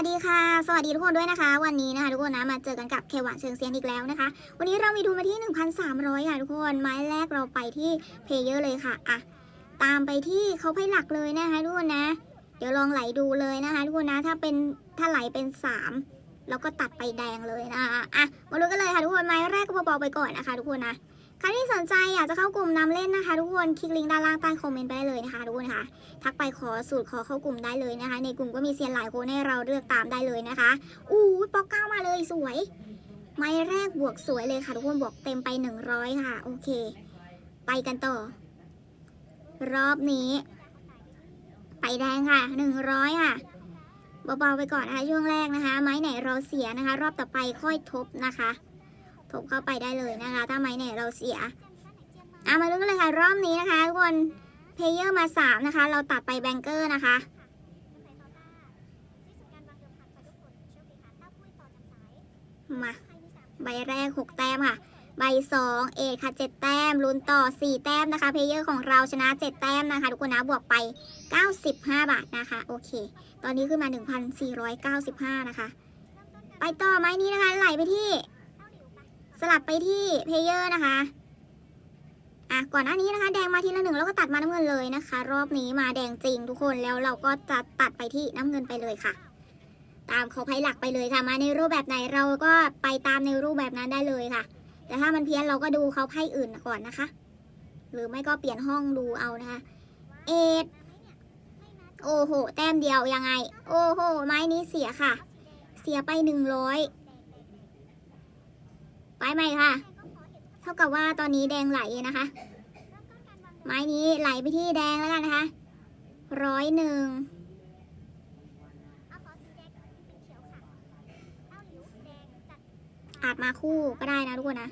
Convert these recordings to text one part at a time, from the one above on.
วัสดีค่ะ สวัสดีทุกคนด้วยนะคะ วันนี้นะคะทุกคนนะมาเจอกันกับเคหวานเชิงเซียนอีกแล้วนะคะ วันนี้เรามีทุนมาที่ 1,300 ค่ะทุกคนไม้แรกเราไปที่เพเยอร์เลยค่ะอะตามไปที่เขาให้หลักเลยนะคะทุกคนนะ เดี๋ยวลองไหลดูเลยนะคะทุกคนนะถ้าเป็นถ้าไหลเป็น 3 แล้วก็ตัดไปแดงเลยนะคะอะมาดูกันเลยค่ะทุกคนไม้แรกก็เบาๆไปก่อนนะคะ ทุกคนนะ ใครที่สนใจอยากจะเข้ากลุ่มนำเล่นนะคะ ทุกคนคลิกลิงก์ด้านล่างใต้คอมเมนต์ไปได้เลยนะคะทุกคนค่ะทักไปขอสูตรขอเข้ากลุ่มได้เลยนะคะ ในกลุ่มก็มีเซียนหลายคนให้เราเลือกตามได้เลยนะคะอู้ปอกเก้ามาเลยสวย ไม้แรกบวกสวยเลยค่ะ ทุกคนบวกเต็มไป100ค่ะ โอเค ไปกันต่อ รอบนี้ ไปแดงค่ะ100ค่ะเบาๆไปก่อนนะคะช่วงแรกนะคะ ไม้ไหนเราเสียนะคะ รอบต่อไปค่อยทบนะคะ ทบเข้าไปได้เลยนะคะ ถ้าไม้ไหนเราเสียอะมาดูกันเลยค่ะรอบนี้นะคะทุกคนเพลเยอร์มา 3 นะคะ เราตัดไปแบงเกอร์นะคะมาใบแรก 6 แต้มค่ะ ใบ 2 เอค่ะ 7 แต้มลุ้นต่อ 4 แต้มนะคะ เพลเยอร์ของเราชนะ 7 แต้มนะคะ ทุกคนนะ บวกไป 95 บาทนะคะ โอเค ตอนนี้ขึ้นมา 1,495 นะคะ ไปต่อไม้นี้นะคะ ไหลไปที่ สลับไปที่เพเยอร์นะคะอะก่อนหน้านี้นะคะ แดงมาทีละหนึ่งแล้วก็ตัดมาน้ำเงินเลยนะคะ รอบนี้มาแดงจริงทุกคนแล้วเราก็จะตัดไปที่น้ำเงินไปเลยค่ะ ตามเขาไพ่หลักไปเลยค่ะ มาในรูปแบบไหนเราก็ไปตามในรูปแบบนั้นได้เลยค่ะ แต่ถ้ามันเพี้ยนเราก็ดูเขาไพ่อื่นก่อนนะคะ หรือไม่ก็เปลี่ยนห้องดูเอานะคะ เอ็ดโอ้โห แต้มเดียวยังไง โอ้โห ไม้นี้เสียค่ะ เสียไปหนึ่งร้อย ไปใหม่ค่ะ เท่ากับว่าตอนนี้แดงไหลนะคะ ไม้นี้ไหลไปที่แดงแล้วกันนะคะ ร้อยหนึ่งอาจมาคู่ก็ได้นะทุกคนนะ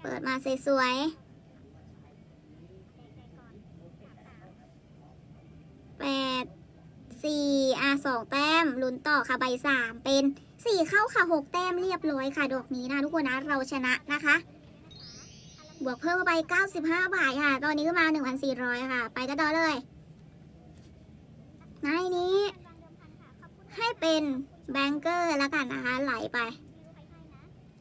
เปิดมาสวยๆแปด สี่อะสองแต้มลุ้นต่อค่ะใบสามเป็นสี่เข้าค่ะหกแต้มเรียบร้อยค่ะ ดอกนี้นะทุกคนนะเราชนะนะคะ บวกเพิ่มเข้าไป95บาทค่ะ ตอนนี้ขึ้นมา1,400ค่ะ ไปกันต่อเลยในนี้ ให้เป็นแบงเกอร์แล้วกันนะคะ ไหลไป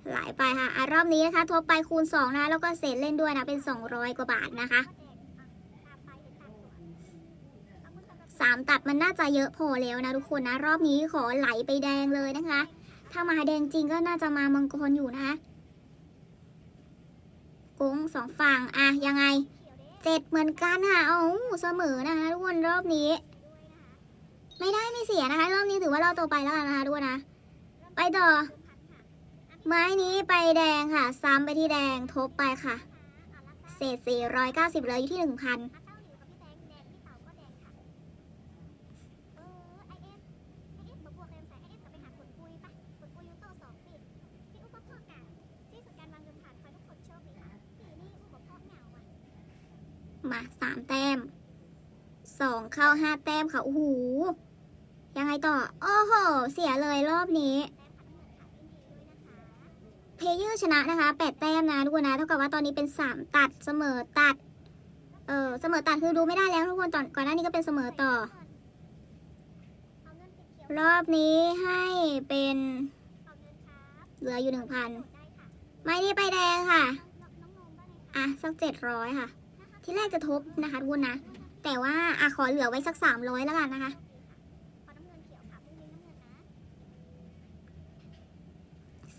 ไหลไปค่ะอะรอบนี้นะคะทบไปคูณ 2 นะ แล้วก็เศษเล่นด้วยนะ เป็น 200 กว่าบาทนะคะ สามตัดมันน่าจะเยอะพอแล้วนะทุกคนนะ รอบนี้ขอไหลไปแดงเลยนะคะ ถ้ามาแดงจริงก็น่าจะมามังกรอยู่นะคะกงสองฝั่งอะยังไงเจ็ดเหมือนกันค่ะโอ้าเสมอนะคะทุกคนรอบนี้ ไม่ได้ไม่เสียนะคะ รอบนี้ถือว่าเราโตวไปแล้วกันนะคะทุกคนนะ ไปต่อ ไม้นี้ไปแดงค่ะ ซ้ำไปที่แดงทบไปค่ะ เศษ 490เหลืออยู่ที่ 1,000 มาสามแต้มสองเข้าห้าแต้มค่ะโอ้โหยังไงต่อ โอ้โห เสียเลยรอบนี้ เพลเยอร์ชนะนะคะแปดแต้มนะทุกคนนะ เท่ากับว่าตอนนี้เป็นสามตัดเสมอตัด เออเสมอตัดคือดูไม่ได้แล้วทุกคนตอนก่อนหน้านี้ก็เป็นเสมอต่อ รอบนี้ให้เป็นเหลืออยู่หนึ่งพัน ไม้นี้ไปแดงค่ะ อะ สักเจ็ดร้อยค่ะ ที่แรกจะทบนะคะทุกคนนะ แต่ว่าอะขอเหลือไว้สักสามร้อยแล้วกันนะคะ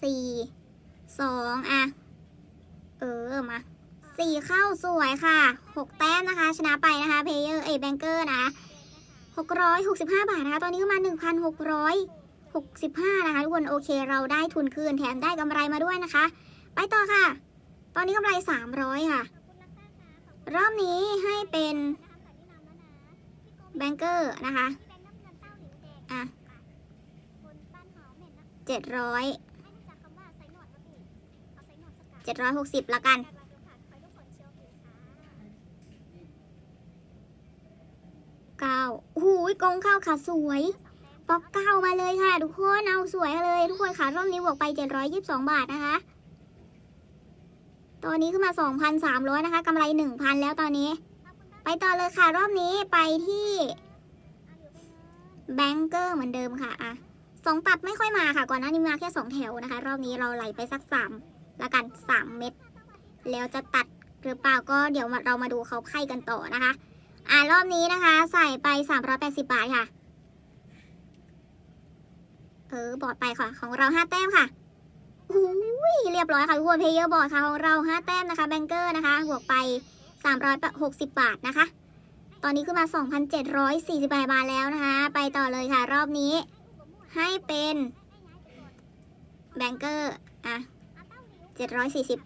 สี่สองอะเออมาสี่เข้าสวยค่ะหกแต้มนะคะ ชนะไปนะคะเพเยอร์เอแบงเกอร์นะหกร้อยหกสิบห้าบาทนะคะ ตอนนี้ก็มาหนึ่งพันหกร้อยหกสิบห้านะคะทุกคนโอเคเราได้ทุนคืนแถมได้กำไรมาด้วยนะคะ ไปต่อค่ะ ตอนนี้กำไรสามร้อยค่ะ รอบนี้ให้เป็นแบงเกอร์นะคะอะเจ็ดร้อยเจ็ดร้อยหกสิบละกันเก้าหูยกองเข้าค่ะสวยป๊อกเก้ามาเลยค่ะ ทุกคน เอาสวยเลย ทุกคนค่ะรอบนี้บวกไปเจ็ดร้อยยี่สิบสองบาทนะคะ ตอนนี้ขึ้นมา 2,300 นะคะกำไร 1,000 แล้วตอนนี้ ไปต่อเลยค่ะ รอบนี้ไปที่แบงเกอร์เหมือนเดิมค่ะอะสองตัดไม่ค่อยมาค่ะ ก่อนหน้านี้มาแค่สองแถวนะคะ รอบนี้เราไหลไปสักสามละกันสามเม็ดแล้วจะตัดหรือเปล่าก็เดี๋ยวเรามาดูเขาไพ่กันต่อนะคะ อ่ารอบนี้นะคะ ใส่ไป 380 บาทค่ะ เออบอดไปค่ะ ของเรา 5 แต้มค่ะอุ้ เรียบร้อยค่ะทุกคนเพย์เยอร์บอร์ดค่ะของเรา 5 แต้มนะคะแบงเกอร์นะคะบวกไป 360 บาทนะคะ ตอนนี้ขึ้นมา 2,748 บาทแล้วนะคะ ไปต่อเลยค่ะรอบนี้ ให้เป็นแบงเกอร์อะ 740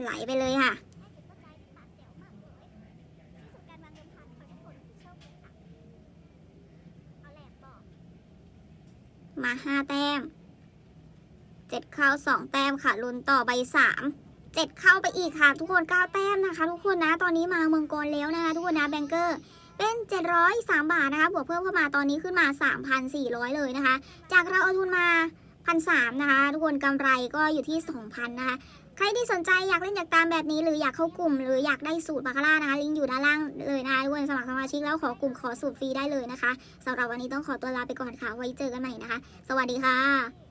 ไหลไปเลยค่ะ มาห้าแต้มเจ็ดเข้าสองแต้มค่ะลุ้นต่อใบสามเจ็ดเข้าไปอีกค่ะ ทุกคนเก้าแต้มนะคะ ทุกคนนะตอนนี้มาเมืองกรแล้วนะคะทุกคนนะแบงเกอร์เป็นเจ็ดร้อยสามบาทนะคะบวกเพิ่มเข้ามาตอนนี้ขึ้นมาสามพันสี่ร้อยเลยนะคะ จากเราเอาทุนมาพันสามนะคะ ทุกคนกำไรก็อยู่ที่สองพันนะคะ ใครที่สนใจอยากเล่นอยากตามแบบนี้ หรืออยากเข้ากลุ่ม หรืออยากได้สูตรบาคาร่านะคะ ลิงก์อยู่ด้านล่างเลยนะคะทุกคนสมัครสมาชิกแล้วขอกลุ่มขอสูตรฟรีได้เลยนะคะสำหรับวันนี้ต้องขอตัวลาไปก่อนค่ะ ไว้เจอกันใหม่นะคะ สวัสดีค่ะ